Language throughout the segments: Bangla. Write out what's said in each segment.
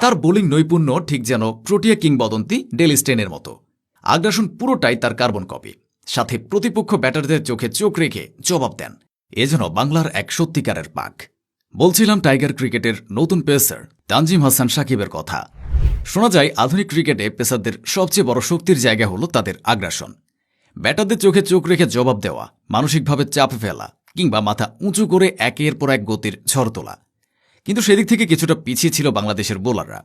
তার বোলিং নৈপুণ্য ঠিক যেন প্রোটিয়া কিংবদন্তি ডেলিস্টেনের মতো। আগ্রাসন পুরোটাই তার কার্বন কপি। সাথে প্রতিপক্ষ ব্যাটারদের চোখে চোখ রেখে জবাব দেন। এ যেন বাংলার এক সত্যিকারের পাক। বলছিলাম টাইগার ক্রিকেটের নতুন পেসার তানজিম হাসান সাকিবের কথা। শোনা যায়, আধুনিক ক্রিকেটে পেসারদের সবচেয়ে বড় শক্তির জায়গা হলো তাদের আগ্রাসন। ব্যাটারদের চোখে চোখ রেখে জবাব দেওয়া, মানসিকভাবে চাপ ফেলা, কিংবা মাথা উঁচু করে একের পর এক গতির ঝড় তোলা। কিন্তু সেদিক থেকে কিছুটা পিছিয়ে ছিল বাংলাদেশের বোলাররা,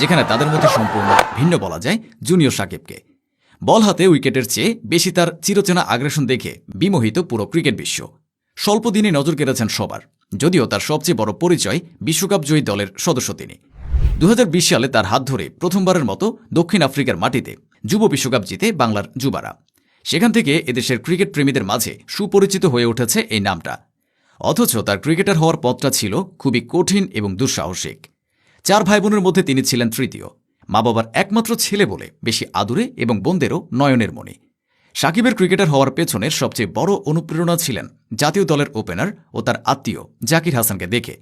যেখানে তাদের মধ্যে সম্পূর্ণ ভিন্ন বলা যায় জুনিয়র সাকিবকে। বল হাতে উইকেটের চেয়ে বেশি তার চিরচেনা আগ্রাসন দেখে বিমোহিত পুরো ক্রিকেট বিশ্ব। স্বল্প দিনে নজর কেড়েছেন সবার, যদিও তার সবচেয়ে বড় পরিচয় বিশ্বকাপ জয়ী দলের সদস্য তিনি। দু হাজার বিশ সালে তার হাত ধরে প্রথমবারের মতো দক্ষিণ আফ্রিকার মাটিতে যুব বিশ্বকাপ জিতে বাংলার যুবারা। সেখান থেকে এদেশের ক্রিকেট প্রেমীদের মাঝে সুপরিচিত হয়ে উঠেছে এই নামটা। অথচ তার ক্রিকেটার হওয়ার পথটা ছিল খুবই কঠিন এবং দুঃসাহসিক। চার ভাই বোনের মধ্যে তিনি ছিলেন তৃতীয়। মা বাবার একমাত্র ছেলে বলে বেশি আদুরে এবং বোনদেরও নয়নের মণি। সাকিবের ক্রিকেটার হওয়ার পেছনের সবচেয়ে বড় অনুপ্রেরণা ছিলেন জাতীয় দলের ওপেনার ও তার আত্মীয় জাকির হাসানকে দেখে।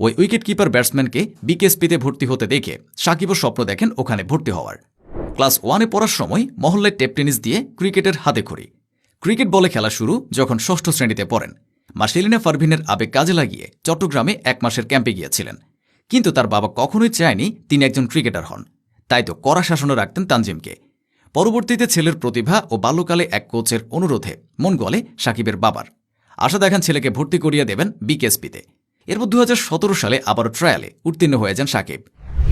ওই উইকেট কিপার ব্যাটসম্যানকে বিকেএসপিতে ভর্তি হতে দেখে সাকিবও স্বপ্ন দেখেন ওখানে ভর্তি হওয়ার। ক্লাস ওয়ানে পড়ার সময় মহল্লায় টেপ টেনিস দিয়ে ক্রিকেটের হাতে খড়ি। ক্রিকেট বলে খেলা শুরু যখন ষষ্ঠ শ্রেণীতে পড়েন। মা সেলিনা ফারভিনের আবেগ কাজে লাগিয়ে চট্টগ্রামে এক মাসের ক্যাম্পে গিয়েছিলেন। কিন্তু তার বাবা কখনোই চায়নি তিনি একজন ক্রিকেটার হন। তাই তো কড়া শাসনও রাখতেন তানজিমকে। পরবর্তীতে ছেলের প্রতিভা ও বাল্যকালে এক কোচের অনুরোধে মন গলে সাকিবের বাবার। আশা দেখান ছেলেকে ভর্তি করিয়ে দেবেন বিকেএসপিতে। এরপর দু হাজার সতেরো সালে আবারও ট্রায়ালে উত্তীর্ণ হয়ে যান সাকিব।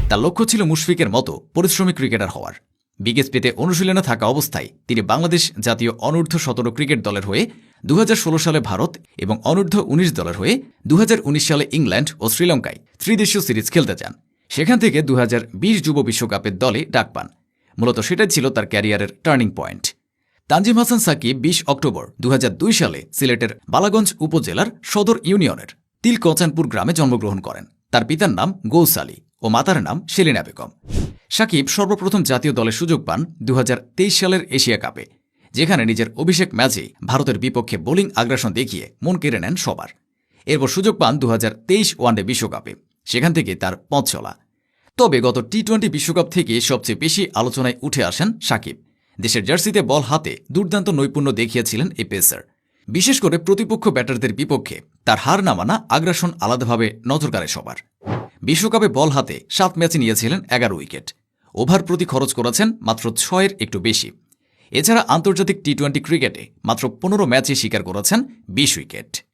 তার লক্ষ্য ছিল মুশফিকের মতো পরিশ্রমী ক্রিকেটার হওয়ার। বিকেএসপিতে অনুশীলনে থাকা অবস্থায় তিনি বাংলাদেশ জাতীয় অনূর্ধ্ব সতেরো ক্রিকেট দলের হয়ে দু হাজার ষোলো সালে ভারত এবং অনূর্ধ্ব উনিশ দলের হয়ে দু হাজার উনিশ সালে ইংল্যান্ড ও শ্রীলঙ্কায় ত্রিদেশীয় সিরিজ খেলতে যান। সেখান থেকে দু হাজার বিশ যুব বিশ্বকাপের দলে ডাক পান। মূলত সেটাই ছিল তার ক্যারিয়ারের টার্নিং পয়েন্ট। তানজিম হাসান সাকিব বিশ অক্টোবর দু হাজার দুই সালে সিলেটের বালাগঞ্জ উপজেলার সদর ইউনিয়নের তিলকচানপুর গ্রামে জন্মগ্রহণ করেন। তার পিতার নাম গৌস আলী ও মাতার নাম সেলিনা বেগম। সাকিব সর্বপ্রথম জাতীয় দলে সুযোগ পান দু হাজার তেইশ সালের এশিয়া কাপে। যেখানে নিজের অভিষেক ম্যাচে ভারতের বিপক্ষে বোলিং আগ্রাসন দেখিয়ে মন কেড়ে নেন সবার। এরপর সুযোগ পান দু হাজার তেইশ ওয়ানডে বিশ্বকাপে, সেখান থেকে তার পথ চলা। তবে গত টি টোয়েন্টি বিশ্বকাপ থেকে সবচেয়ে বেশি আলোচনায় উঠে আসেন সাকিব। দেশের জার্সিতে বল হাতে দুর্দান্ত নৈপুণ্য দেখিয়েছিলেন এই পেসার। বিশেষ করে প্রতিপক্ষ ব্যাটারদের বিপক্ষে তার হার না মানা আগ্রাসন আলাদাভাবে নজর কাড়ে সবার। বিশ্বকাপে বল হাতে সাত ম্যাচে নিয়েছিলেন এগারো উইকেট। ওভার প্রতি খরচ করেছেন মাত্র ছয়ের একটু বেশি। এছাড়া আন্তর্জাতিক টি টোয়েন্টি ক্রিকেটে মাত্র পনেরো ম্যাচে শিকার করেছেন বিশ উইকেট।